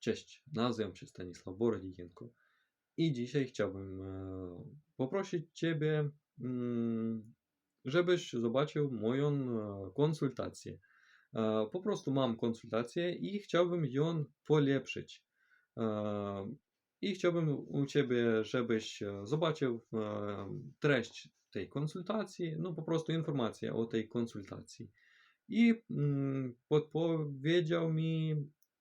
Cześć, nazywam się Stanisław Borodzienko i dzisiaj chciałbym e, poprosić Ciebie, mm, żebyś zobaczył moją e, konsultację. E, Po prostu mam konsultację i chciałbym ją polepszyć. I chciałbym u Ciebie, żebyś zobaczył treść tej konsultacji, no po prostu informację o tej konsultacji. I mm, podpowiedział mi,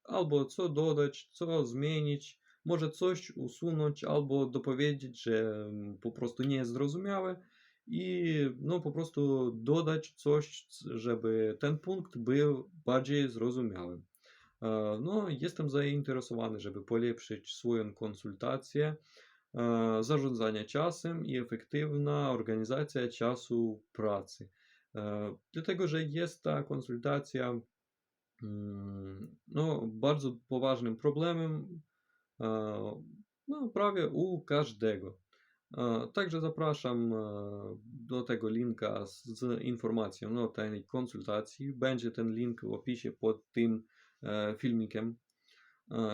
albo co dodać, co zmienić, może coś usunąć, albo dopowiedzieć, że mm, po prostu nie jest zrozumiałe i no po prostu dodać coś, żeby ten punkt był bardziej zrozumiały. E, No, jestem zainteresowany, żeby polepszyć swoją konsultację, e, zarządzanie czasem i efektywna organizacja czasu pracy. E, Dlatego, że jest ta konsultacja mm, no, bardzo poważnym problemem e, no, prawie u każdego. E, Także zapraszam e, do tego linka z, informacją o tej konsultacji. Będzie ten link w opisie pod tym filmikiem,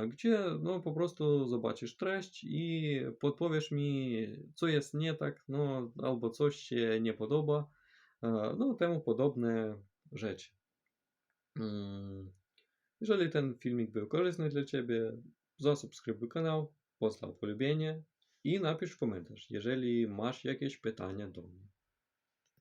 gdzie no, po prostu zobaczysz treść i podpowiesz mi, co jest nie tak, no, albo coś się nie podoba, no, temu podobne rzeczy. Jeżeli ten filmik był korzystny dla Ciebie, zasubskrybuj kanał, postaw polubienie i napisz komentarz, jeżeli masz jakieś pytania do mnie.